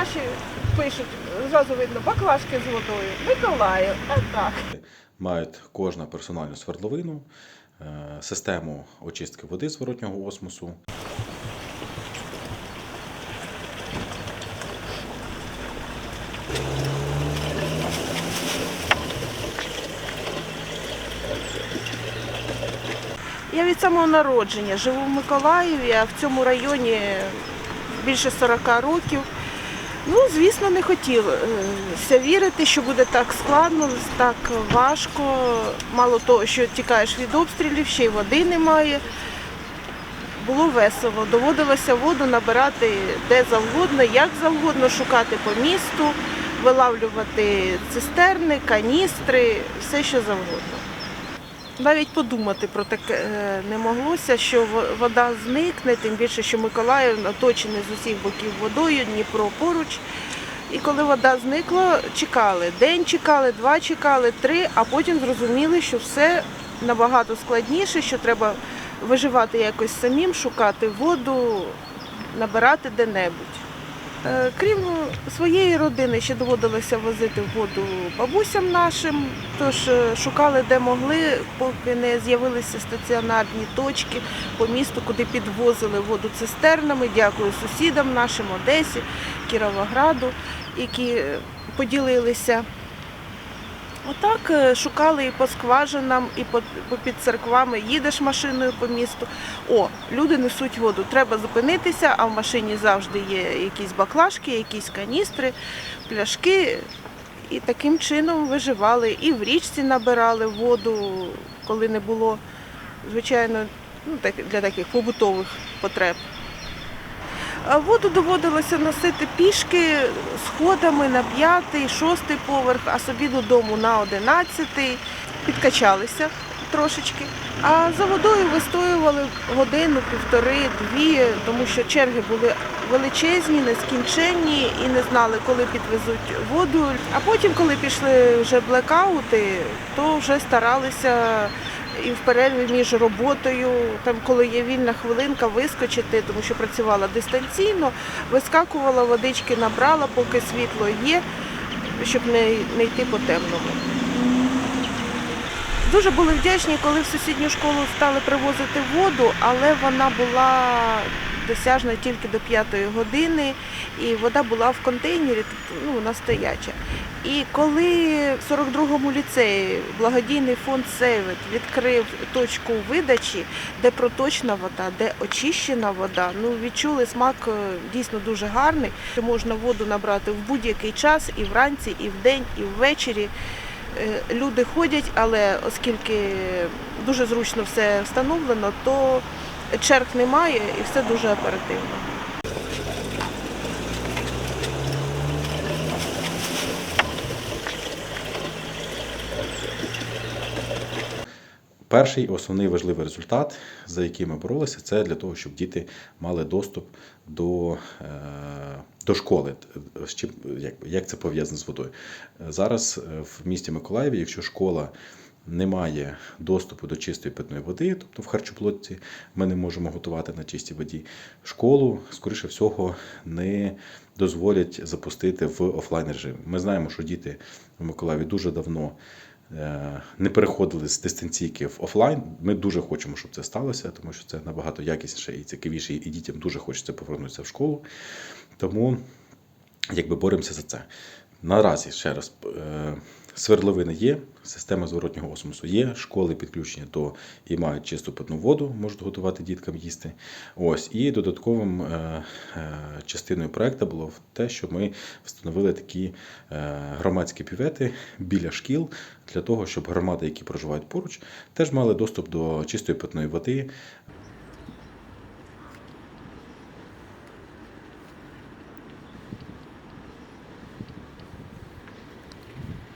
наші пишуть, зразу видно, баклажки з водою. Миколаїв, а так. мають кожна персональну свердловину, е, систему очистки води зворотнього осмосу. Я від самого народження живу в Миколаєві, а в цьому районі більше 40 років. Ну, звісно, не хотілося вірити, що буде так складно, так важко. Мало того, що тікаєш від обстрілів, ще й води немає. Було весело. Доводилося воду набирати де завгодно, як завгодно, шукати по місту, вилавлювати цистерни, каністри, все що завгодно. Навіть подумати про таке е, не моглося, що вода зникне, тим більше, що Миколаїв оточений з усіх боків водою, Дніпро поруч. І коли вода зникла, чекали. День чекали, два чекали, три, а потім зрозуміли, що все набагато складніше, що треба виживати якось самим, шукати воду, набирати де-небудь. Е, Крім своєї родини, ще доводилося возити воду бабусям нашим, тож е, шукали де могли, поки не з'явилися стаціонарні точки по місту, куди підвозили воду цистернами. Дякую сусідам нашим Одесі, Кіровограду, які е, поділилися. Отак е, шукали і по скважинам, і по, під церквами. Їдеш машиною по місту. О, люди несуть воду. Треба зупинитися, а в машині завжди є якісь баклажки, якісь каністри, пляшки. І таким чином виживали. І в річці набирали воду, коли не було, звичайно, ну, для таких побутових потреб. Воду доводилося носити пішки сходами на п'ятий, шостий поверх, а собі додому на одинадцятий. Підкачалися трошечки. А за водою вистоювали годину, півтори, дві, тому що черги були величезні, нескінченні і не знали, коли підвезуть воду. А потім, коли пішли вже блекаути, то вже старалися і в перерві між роботою, там коли є вільна хвилинка, вискочити, тому що працювала дистанційно, вискакувала, водички набрала, поки світло є, щоб не, не йти по темному. Дуже були вдячні, коли в сусідню школу стали привозити воду, але вона була досяжна тільки до п'ятої години, і вода була в контейнері, тобто ну, вона стояча. І коли в 42-му ліцеї благодійний фонд Сейвет відкрив точку видачі, де проточна вода, де очищена вода, ну відчули смак е, дійсно дуже гарний. Можна воду набрати в будь-який час, і вранці, і вдень, і ввечері. Е, Люди ходять, але оскільки дуже зручно все встановлено, то черг немає і все дуже оперативно. Перший основний важливий результат, за який ми боролися, це для того, щоб діти мали доступ до, е, до школи. Чим, як, це пов'язано з водою? Зараз е, в місті Миколаєві, якщо школа не має доступу до чистої питної води, тобто в харчоблоці ми не можемо готувати на чистій воді, школу, скоріше всього, не дозволять запустити в офлайн режим. Ми знаємо, що діти в Миколаєві дуже давно е, не переходили з дистанційки в офлайн. Ми дуже хочемо, щоб це сталося, тому що це набагато якісніше і цікавіше, і дітям дуже хочеться повернутися в школу. Тому якби боремося за це. Наразі ще раз. е, Свердловини є, система зворотнього осмосу є, школи підключені до і мають чисту питну воду, можуть готувати діткам їсти. Ось і додатковим е, е, частиною проекту було те, що ми встановили такі громадські півети біля шкіл для того, щоб громади, які проживають поруч, теж мали доступ до чистої питної води.